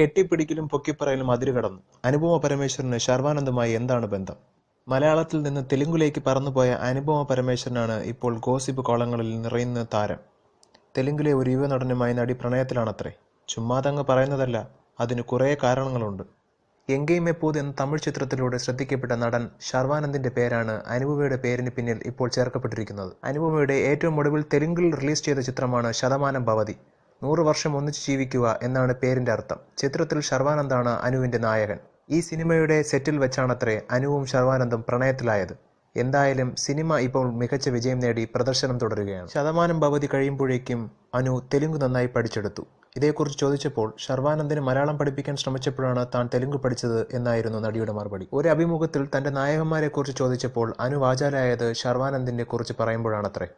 കെട്ടിപ്പിടിക്കലും പൊക്കിപ്പറയലും അതിരുകടന്നു. അനുപമ പരമേശ്വരന് ശർവാനന്ദമായി എന്താണ് ബന്ധം? മലയാളത്തിൽ നിന്ന് തെലുങ്കിലേക്ക് പറന്നുപോയ അനുപമ പരമേശ്വരനാണ് ഇപ്പോൾ ഗോസിപ്പ് കോളങ്ങളിൽ നിറയുന്ന താരം. തെലുങ്കിലെ ഒരു യുവ നടനുമായി നടി പ്രണയത്തിലാണത്രേ. ചുമ്മാതങ്ങ് പറയുന്നതല്ല അതിന് കുറേ കാരണങ്ങളുണ്ട്. എങ്കെയും എപ്പോത് എന്ന തമിഴ് ചിത്രത്തിലൂടെ ശ്രദ്ധിക്കപ്പെട്ട നടൻ ശർവാനന്ദിന്റെ പേരാണ് അനുപമയുടെ പേരിന് പിന്നിൽ ഇപ്പോൾ ചേർക്കപ്പെട്ടിരിക്കുന്നത്. അനുപമയുടെ ഏറ്റവും ഒടുവിൽ തെലുങ്കിൽ റിലീസ് ചെയ്ത ചിത്രമാണ് ശതമാനം ഭവതി. നൂറ് വർഷം ഒന്നിച്ചു ജീവിക്കുക എന്നാണ് പേരിന്റെ അർത്ഥം. ചിത്രത്തിൽ ശർവാനന്ദാണ് അനുവിന്റെ നായകൻ. ഈ സിനിമയുടെ സെറ്റിൽ വെച്ചാണത്രേ അനുവും ശർവാനന്ദും പ്രണയത്തിലായത്. എന്തായാലും സിനിമ ഇപ്പോൾ മികച്ച വിജയം നേടി പ്രദർശനം തുടരുകയാണ്. ശതമാനം ഭവതി കഴിയുമ്പോഴേക്കും അനു തെലുങ്ക് നന്നായി പഠിച്ചെടുത്തു. ഇതേക്കുറിച്ച് ചോദിച്ചപ്പോൾ ശർവാനന്ദിന് മലയാളം പഠിപ്പിക്കാൻ ശ്രമിച്ചപ്പോഴാണ് താൻ തെലുങ്ക് പഠിച്ചത് എന്നായിരുന്നു നടിയുടെ മറുപടി. ഒരു അഭിമുഖത്തിൽ തന്റെ നായകന്മാരെ കുറിച്ച് ചോദിച്ചപ്പോൾ അനു വാചാലായത് ശർവാനന്ദിനെ കുറിച്ച് പറയുമ്പോഴാണത്രേ.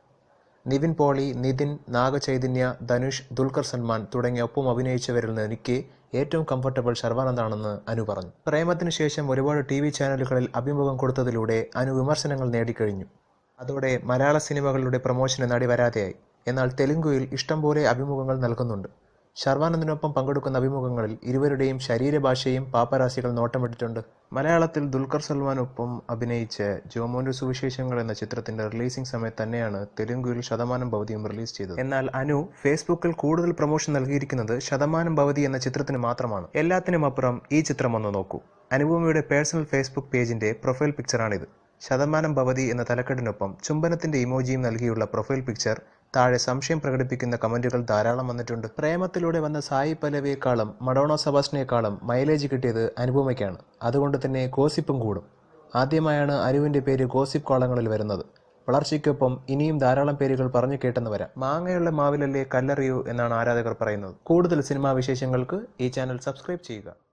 നിവിൻ പോളി നിതിൻ നാഗചൈതന്യ ധനുഷ് ദുൽഖർ സൽമാൻ തുടങ്ങിയ ഒപ്പം അഭിനയിച്ചവരിൽ നിന്ന് എനിക്ക് ഏറ്റവും കംഫർട്ടബിൾ ശർവാനന്ദാണെന്ന് അനു പറഞ്ഞു. പ്രേമത്തിന് ശേഷം ഒരുപാട് ടി വി ചാനലുകളിൽ അഭിമുഖം കൊടുത്തതിലൂടെ അനു വിമർശനങ്ങൾ നേടിക്കഴിഞ്ഞു. അതോടെ മലയാള സിനിമകളുടെ പ്രമോഷന് നടി വരാതെയായി. എന്നാൽ തെലുങ്കുവിൽ ഇഷ്ടംപോലെ അഭിമുഖങ്ങൾ നൽകുന്നുണ്ട്. ശർവാനന്ദിനൊപ്പം പങ്കെടുക്കുന്ന അഭിമുഖങ്ങളിൽ ഇരുവരുടെയും ശരീരഭാഷയും പാപ്പരാശികൾ നോട്ടമിട്ടിട്ടുണ്ട്. മലയാളത്തിൽ ദുൽഖർ സൽമാനൊപ്പം അഭിനയിച്ച ജോമോന്റെ സുവിശേഷങ്ങൾ എന്ന ചിത്രത്തിന്റെ റിലീസിംഗ് സമയത്ത് തന്നെയാണ് തെലുങ്കുവിൽ ശതമാനം ഭവതിയും റിലീസ് ചെയ്തത്. എന്നാൽ അനു ഫേസ്ബുക്കിൽ കൂടുതൽ പ്രൊമോഷൻ നൽകിയിരിക്കുന്നത് ശതമാനം ഭവതി എന്ന ചിത്രത്തിന് മാത്രമാണ്. എല്ലാത്തിനും അപ്പുറം ഈ ചിത്രം ഒന്ന് നോക്കൂ. അനുപമയുടെ പേഴ്സണൽ ഫേസ്ബുക്ക് പേജിന്റെ പ്രൊഫൈൽ പിക്ചറാണിത്. ശതമാനം ഭവതി എന്ന തലക്കെട്ടിനൊപ്പം ചുംബനത്തിന്റെ ഇമോജിയും നൽകിയുള്ള പ്രൊഫൈൽ പിക്ചർ താഴെ സംശയം പ്രകടിപ്പിക്കുന്ന കമന്റുകൾ ധാരാളം വന്നിട്ടുണ്ട്. പ്രേമത്തിലൂടെ വന്ന സായി പല്ലവിയേക്കാളും മഡോണോ സബാസ്റ്റിനേക്കാളും മൈലേജ് കിട്ടിയത് അനുപമയ്ക്കാണ്. അതുകൊണ്ട് തന്നെ ഗോസിപ്പും കൂടും. ആദ്യമായാണ് അനുവിന്റെ പേര് ഗോസിപ്പ് കോളങ്ങളിൽ വരുന്നത്. വളർച്ചയ്ക്കൊപ്പം ഇനിയും ധാരാളം പേരുകൾ പറഞ്ഞു കേട്ടെന്ന് വരാം. മാങ്ങയുള്ള മാവിലല്ലേ കല്ലെറിയൂ എന്നാണ് ആരാധകർ പറയുന്നത്. കൂടുതൽ സിനിമാ വിശേഷങ്ങൾക്ക് ഈ ചാനൽ സബ്സ്ക്രൈബ് ചെയ്യുക.